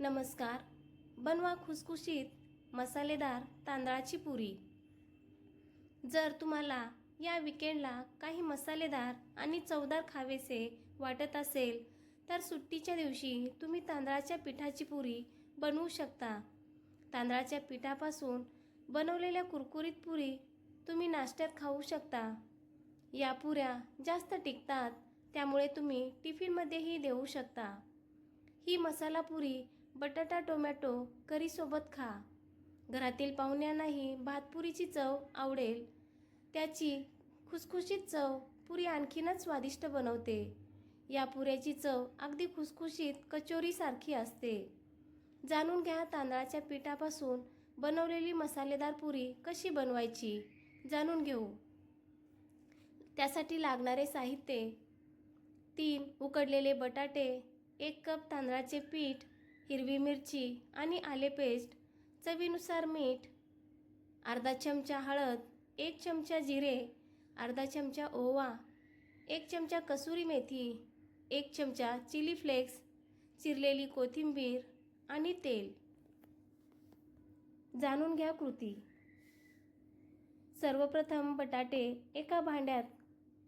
नमस्कार. बनवा खुसखुशीत मसालेदार तांदळाची पुरी. जर तुम्हाला या विकेंडला काही मसालेदार आणि चवदार खावेसे वाटत असेल तर सुट्टीच्या दिवशी तुम्ही तांदळाच्या पिठाची पुरी बनवू शकता. तांदळाच्या पिठापासून बनवलेल्या कुरकुरीत पुरी तुम्ही नाश्त्यात खाऊ शकता. या पुऱ्या जास्त टिकतात त्यामुळे तुम्ही टिफिनमध्येही देऊ शकता. ही मसाला पुरी बटाटा टोमॅटो करीसोबत खा. घरातील पाहुण्यांनाही भातपुरीची चव आवडेल. त्याची खुसखुशीत चव पुरी आणखीनच स्वादिष्ट बनवते. या पुऱ्याची चव अगदी खुसखुशीत कचोरीसारखी असते. जाणून घ्या तांदळाच्या पिठापासून बनवलेली मसालेदार पुरी कशी बनवायची. जाणून घेऊ. त्यासाठी लागणारे साहित्य तीन उकडलेले बटाटे एक कप तांदळाचे पीठ हिरवी मिरची आणि आले पेस्ट चवीनुसार मीठ अर्धा चमचा हळद एक चमचा जिरे अर्धा चमचा ओवा एक चमचा कसुरी मेथी एक चमचा चिली फ्लेक्स चिरलेली कोथिंबीर आणि तेल. जाणून घ्या कृती. सर्वप्रथम बटाटे एका भांड्यात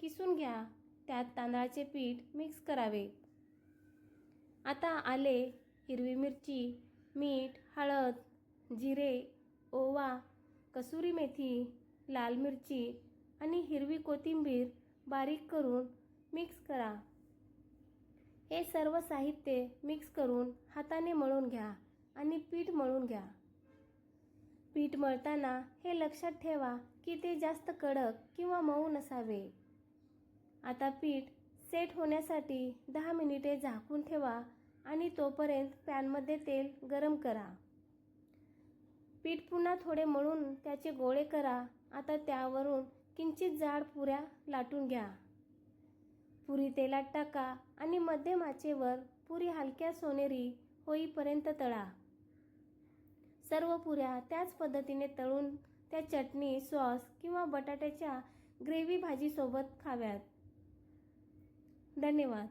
किसून घ्या त्यात तांदळाचे पीठ मिक्स करावे. आता आले हिरवी मिरची मीठ हळद जिरे ओवा कसुरी मेथी लाल मिरची आणि हिरवी कोथिंबीर बारीक करून मिक्स करा. हे सर्व साहित्य मिक्स करून हाताने मळून घ्या आणि पीठ मळून घ्या. पीठ मळताना हे लक्षात ठेवा की ते जास्त कडक किंवा मऊ नसावे. आता पीठ सेट होण्यासाठी दहा मिनिटे झाकून ठेवा आणि तोपर्यंत पॅनमध्ये तेल गरम करा. पीठ पुन्हा थोडे मळून त्याचे गोळे करा. आता त्यावरून किंचित जाड पुऱ्या लाटून घ्या. पुरी तेलात टाका आणि मध्यम आचेवर पुरी हलक्या सोनेरी होईपर्यंत तळा. सर्व पुऱ्या त्याच पद्धतीने तळून त्या चटणी सॉस किंवा बटाट्याच्या ग्रेव्ही भाजीसोबत खाव्यात. धन्यवाद.